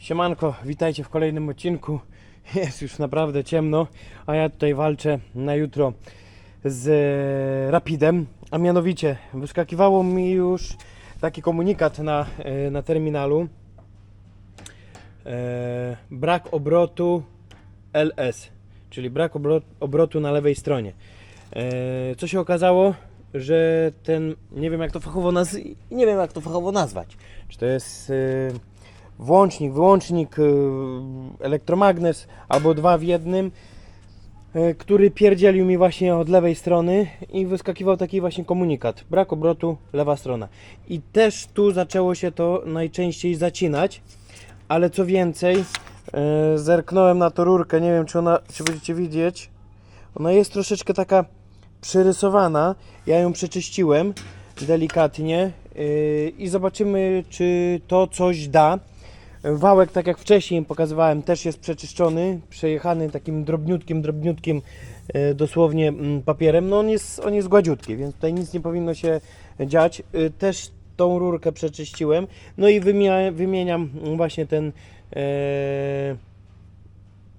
Siemanko, witajcie w kolejnym odcinku. Jest już naprawdę ciemno, a ja tutaj walczę na jutro z e, Rapidem. A mianowicie, wyskakiwało mi już taki komunikat na, e, na terminalu. E, brak obrotu LS, czyli brak obro- obrotu na lewej stronie. Co się okazało? Że ten, nie wiem jak to fachowo naz- nie wiem jak to fachowo nazwać. Czy to jest włącznik, wyłącznik, e, elektromagnes albo dwa w jednym, e, który pierdzielił mi właśnie od lewej strony i wyskakiwał taki właśnie komunikat. Brak obrotu, lewa strona. I też tu zaczęło się to najczęściej zacinać, ale co więcej, e, zerknąłem na tą rurkę, nie wiem czy ona, czy będziecie widzieć, ona jest troszeczkę taka przerysowana. Ja ją przeczyściłem delikatnie i zobaczymy, czy to coś da. Wałek, tak jak wcześniej pokazywałem, też jest przeczyszczony, przejechany takim drobniutkim, drobniutkim yy, dosłownie mm, papierem. No on jest, on jest gładziutki, więc tutaj nic nie powinno się dziać. Yy, Też tą rurkę przeczyściłem. No i wymieniam właśnie ten yy,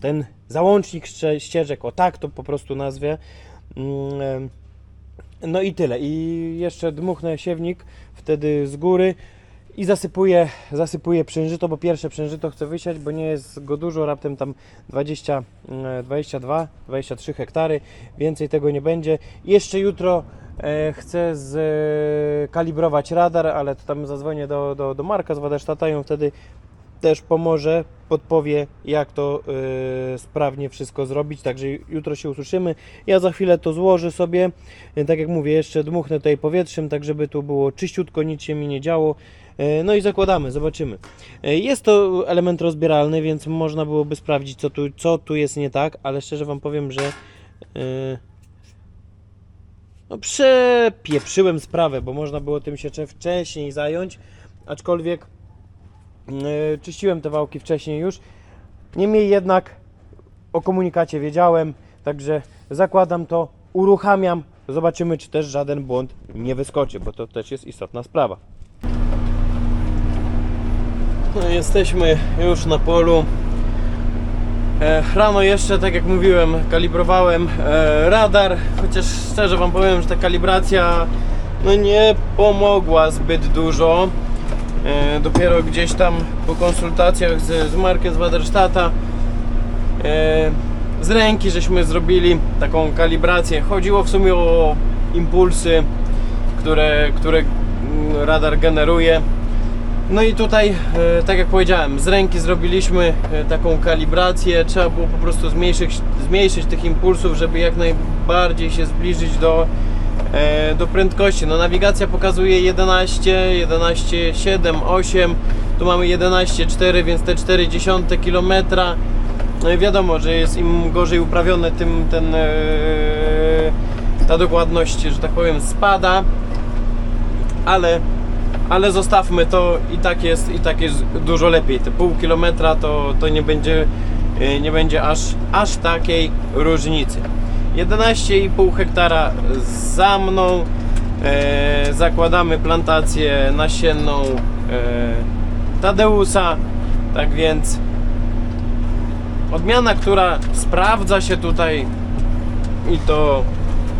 ten załącznik ście- ścieżek, o tak to po prostu nazwę. Mm, No i tyle. I jeszcze dmuchnę siewnik wtedy z góry i zasypuję, zasypuję przężyto, bo pierwsze przężyto chcę wysiać, bo nie jest go dużo, raptem tam 20, e, 22, 23 hektary, więcej tego nie będzie. Jeszcze jutro e, chcę skalibrować radar, ale to tam zadzwonię do, do, do Marka z Waderstata i on wtedy też pomoże, podpowie jak to y, sprawnie wszystko zrobić, także jutro się usłyszymy. Ja za chwilę to złożę sobie, Y, tak jak mówię, jeszcze dmuchnę tutaj powietrzem, tak żeby tu było czyściutko, nic się mi nie działo. Y, No i zakładamy, zobaczymy. Y, Jest to element rozbieralny, więc można byłoby sprawdzić co tu, co tu jest nie tak, ale szczerze Wam powiem, że y, no przepieprzyłem sprawę, bo można było tym się cze- wcześniej zająć, aczkolwiek czyściłem te wałki wcześniej już. Niemniej jednak o komunikacie wiedziałem, także zakładam to, uruchamiam. Zobaczymy, czy też żaden błąd nie wyskoczy, bo to też jest istotna sprawa. Jesteśmy już na polu. E, rano jeszcze, tak jak mówiłem, kalibrowałem e, radar, chociaż szczerze Wam powiem, że ta kalibracja no nie pomogła zbyt dużo. E, dopiero gdzieś tam po konsultacjach z, z Markiem z Waderstata z ręki żeśmy zrobili taką kalibrację. Chodziło w sumie o impulsy, które, które mm, radar generuje. No i tutaj, e, tak jak powiedziałem, z ręki zrobiliśmy e, taką kalibrację. Trzeba było po prostu zmniejszyć, zmniejszyć tych impulsów, żeby jak najbardziej się zbliżyć do, e, do prędkości. No nawigacja pokazuje 11, 11, 7, 8. Tu mamy 11,4, więc te 0,4 km. No i wiadomo, że jest im gorzej uprawione, tym ten, ta dokładność, że tak powiem, spada. Ale ale zostawmy to i tak jest, i tak jest dużo lepiej. Te pół kilometra to, to nie będzie, y, nie będzie aż, aż takiej różnicy. 11,5 hektara za mną. E, zakładamy plantację nasienną e, Tadeusa. Tak więc odmiana, która sprawdza się tutaj i to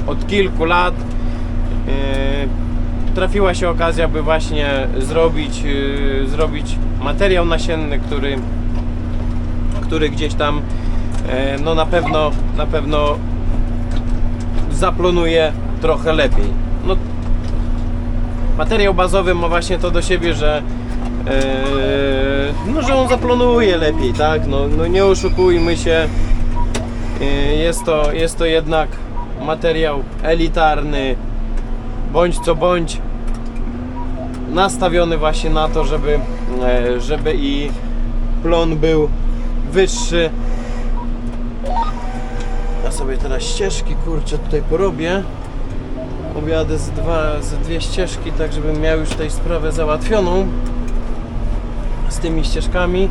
od kilku lat. E, trafiła się okazja, by właśnie zrobić, yy, zrobić materiał nasienny, który, który gdzieś tam e, no na pewno, na pewno zaplonuje trochę lepiej. No, materiał bazowy ma właśnie to do siebie, że e, no, że on zaplonuje lepiej, tak? No, no nie oszukujmy się. E, Jest to, jest to jednak materiał elitarny, bądź co bądź nastawiony właśnie na to, żeby, e, żeby i plon był wyższy. Ja sobie teraz ścieżki kurczę tutaj porobię. Objadę z, dwa, z dwie ścieżki, tak żebym miał już tutaj sprawę załatwioną z tymi ścieżkami.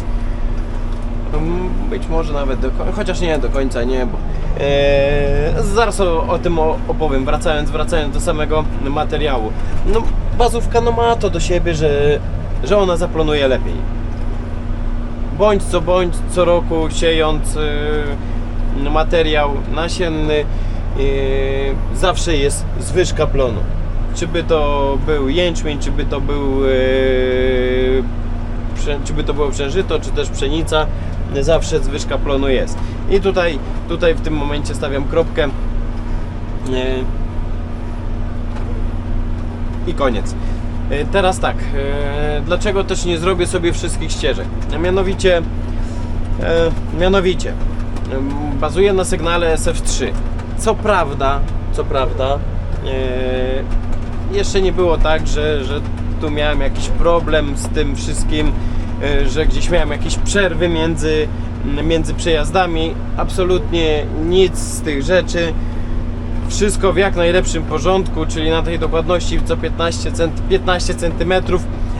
Mm, Być może nawet do końca, chociaż nie do końca, nie, bo e, zaraz o, o tym opowiem, wracając, wracając do samego materiału. No, bazówka no ma to do siebie, że, że ona zaplanuje lepiej. bądź co bądź co roku siejąc y, materiał nasienny y, zawsze jest zwyżka plonu. Czy by to był jęczmień, czy by to był y, prze- czy by to było przężyto, czy też pszenica, zawsze zwyżka plonu jest. I tutaj, tutaj w tym momencie stawiam kropkę. Y, I koniec. Y, Teraz tak, y, dlaczego też nie zrobię sobie wszystkich ścieżek? Mianowicie, e, mianowicie, bazuję na sygnale SF3. Co prawda, co prawda, e, jeszcze nie było tak, że, że tu miałem jakiś problem z tym wszystkim, e, że gdzieś miałem jakieś przerwy między, między przejazdami. Absolutnie nic z tych rzeczy wszystko w jak najlepszym porządku, czyli na tej dokładności co 15, cent, 15 cm.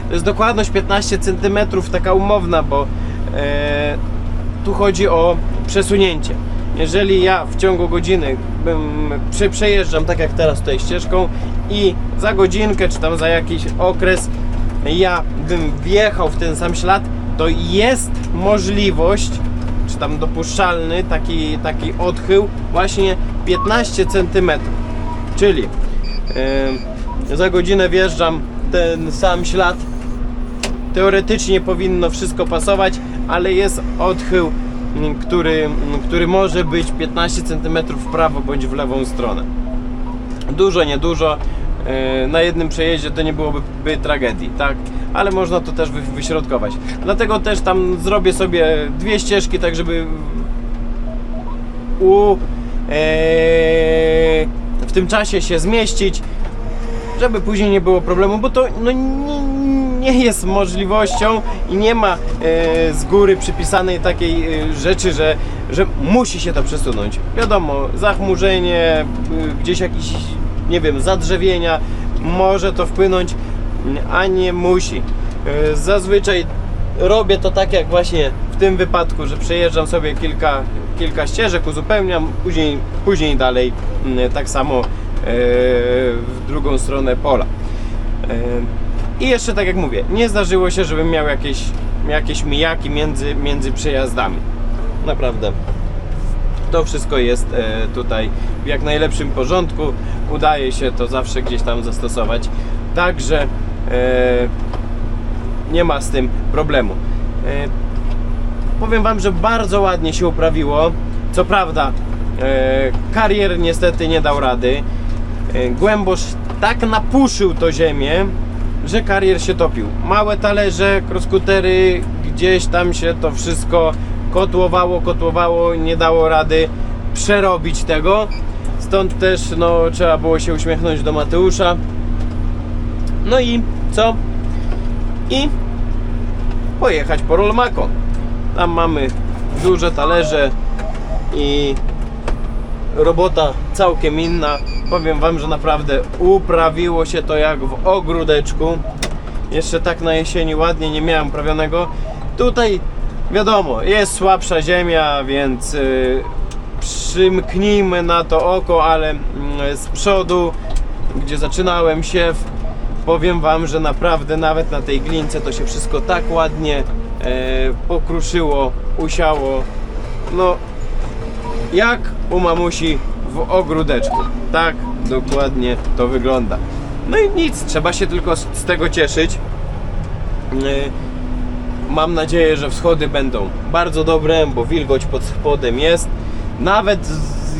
To jest dokładność 15 cm, taka umowna, bo e, tu chodzi o przesunięcie. Jeżeli ja w ciągu godziny bym, prze, przejeżdżam tak jak teraz tutaj ścieżką i za godzinkę czy tam za jakiś okres ja bym wjechał w ten sam ślad, to jest możliwość czy tam dopuszczalny taki, taki odchył właśnie 15 cm. Czyli yy, za godzinę wjeżdżam ten sam ślad. Teoretycznie powinno wszystko pasować, ale jest odchył, który, który może być 15 cm w prawo bądź w lewą stronę. Dużo, niedużo. Yy, Na jednym przejeździe to nie byłoby by tragedii, tak? Ale można to też wy- wyśrodkować. Dlatego też tam zrobię sobie dwie ścieżki, tak żeby u, e, w tym czasie się zmieścić, żeby później nie było problemu, bo to no, nie, nie jest możliwością i nie ma e, z góry przypisanej takiej e, rzeczy, że, że musi się to przesunąć. Wiadomo, zachmurzenie, y, gdzieś jakieś, nie wiem, zadrzewienia, może to wpłynąć, a nie musi. E, Zazwyczaj robię to tak jak właśnie w tym wypadku, że przejeżdżam sobie kilka, kilka ścieżek, uzupełniam, później, później dalej mm, tak samo e, w drugą stronę pola. E, I jeszcze tak jak mówię, nie zdarzyło się, żebym miał jakieś, jakieś mijaki między, między przejazdami. Naprawdę. To wszystko jest e, tutaj w jak najlepszym porządku. Udaje się to zawsze gdzieś tam zastosować. Także nie ma z tym problemu. Powiem Wam, że bardzo ładnie się uprawiło. Co prawda, e, karier niestety nie dał rady. E, Głębosz tak napuszył to ziemię, że karier się topił. Małe talerze, kroskutery, gdzieś tam się to wszystko kotłowało, kotłowało, nie dało rady przerobić tego. Stąd też no, trzeba było się uśmiechnąć do Mateusza. No i co? I pojechać po Rolmako. Tam mamy duże talerze i robota całkiem inna. Powiem Wam, że naprawdę uprawiło się to jak w ogródeczku. Jeszcze tak na jesieni ładnie nie miałem uprawionego. Tutaj wiadomo, jest słabsza ziemia, więc yy, przymknijmy na to oko, ale mm, z przodu, gdzie zaczynałem siew, powiem Wam, że naprawdę nawet na tej glince to się wszystko tak ładnie pokruszyło, usiało. No, jak u mamusi w ogródeczku. Tak dokładnie to wygląda. No i nic, trzeba się tylko z, z tego cieszyć. Yy, Mam nadzieję, że wschody będą bardzo dobre, bo wilgoć pod spodem jest. Nawet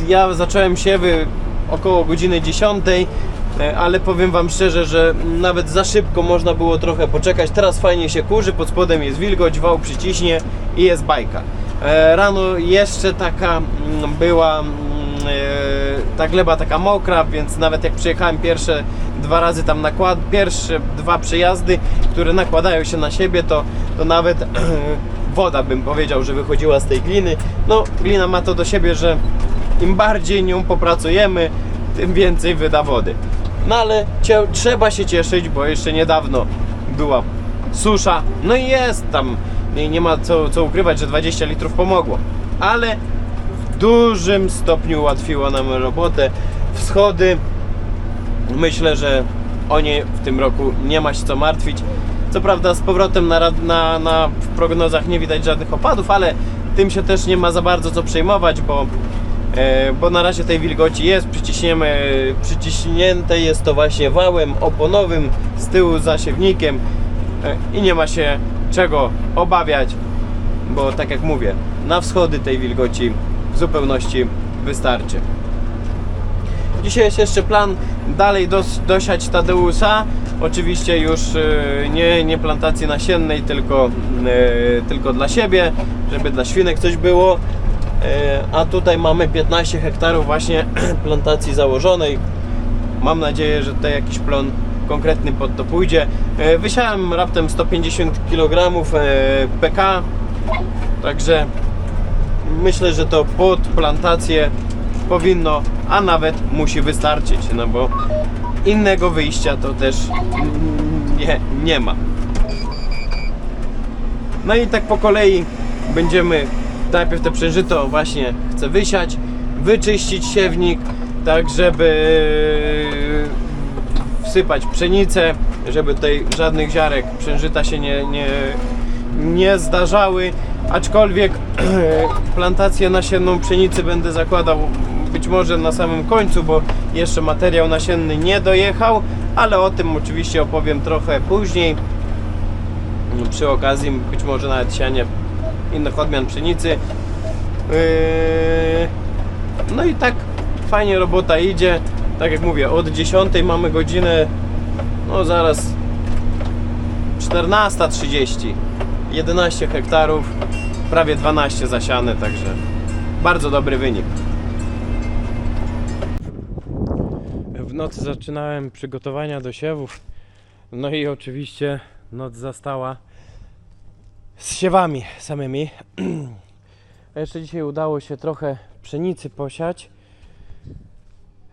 ja zacząłem siewy około godziny 10, e, ale powiem Wam szczerze, że nawet za szybko można było trochę poczekać. Teraz fajnie się kurzy, pod spodem jest wilgoć, wał przyciśnie i jest bajka. E, Rano jeszcze taka mm, była mm, e, ta gleba taka mokra, więc nawet jak przyjechałem pierwsze dwa razy tam nakład, pierwsze dwa przejazdy, które nakładają się na siebie, to, to nawet woda bym powiedział, że wychodziła z tej gliny. No, glina ma to do siebie, że im bardziej nią popracujemy, tym więcej wyda wody. No ale trzeba się cieszyć, bo jeszcze niedawno była susza, no i jest tam, nie, nie ma co, co ukrywać, że 20 litrów pomogło. Ale w dużym stopniu ułatwiło nam robotę. Wschody, myślę, że o nie w tym roku nie ma się co martwić. Co prawda z powrotem na, na, na w prognozach nie widać żadnych opadów, ale tym się też nie ma za bardzo co przejmować, bo, bo na razie tej wilgoci jest, przyciśniemy, przyciśnięte jest to właśnie wałem oponowym z tyłu zasiewnikiem e, i nie ma się czego obawiać, bo tak jak mówię, na wschody tej wilgoci w zupełności wystarczy. Dzisiaj jest jeszcze plan dalej dos, dosiać Tadeusa. Oczywiście już e, nie, nie plantacji nasiennej, tylko, e, tylko dla siebie, żeby dla świnek coś było. E, a tutaj mamy 15 hektarów właśnie plantacji założonej. Mam nadzieję, że tutaj jakiś plon konkretny pod to pójdzie. E, Wysiałem raptem 150 kg PK, także myślę, że to pod plantację powinno, a nawet musi wystarczyć, no bo innego wyjścia to też nie, nie ma. No i tak po kolei będziemy najpierw te przężyto właśnie chcę wysiać, wyczyścić siewnik, tak żeby wsypać pszenicę, żeby tutaj żadnych ziarek przężyta się nie, nie, nie zdarzały, aczkolwiek plantację nasienną pszenicy będę zakładał być może na samym końcu, bo jeszcze materiał nasienny nie dojechał, ale o tym oczywiście opowiem trochę później. Przy okazji być może nawet sianie innych odmian pszenicy. Yy, No i tak fajnie robota idzie. Tak jak mówię, od 10 mamy godzinę, no zaraz 14.30. 11 hektarów, prawie 12 zasiane, także bardzo dobry wynik. W nocy zaczynałem przygotowania do siewów. No i oczywiście noc zastała z siewami samymi. A jeszcze dzisiaj udało się trochę pszenicy posiać.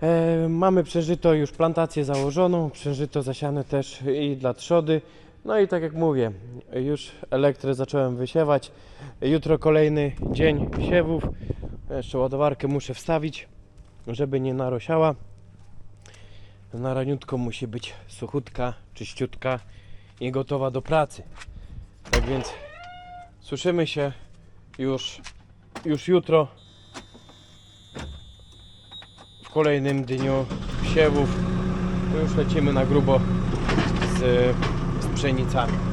E, mamy przeżyto już plantację założoną, przeżyto zasiane też i dla trzody. No i tak jak mówię, już elektrę zacząłem wysiewać. Jutro kolejny dzień siewów. Jeszcze ładowarkę muszę wstawić, żeby nie narosiała. Na raniutko musi być suchutka, czyściutka i gotowa do pracy. Tak więc słyszymy się już, już jutro w kolejnym dniu siewów. Już lecimy na grubo z, z pszenicami.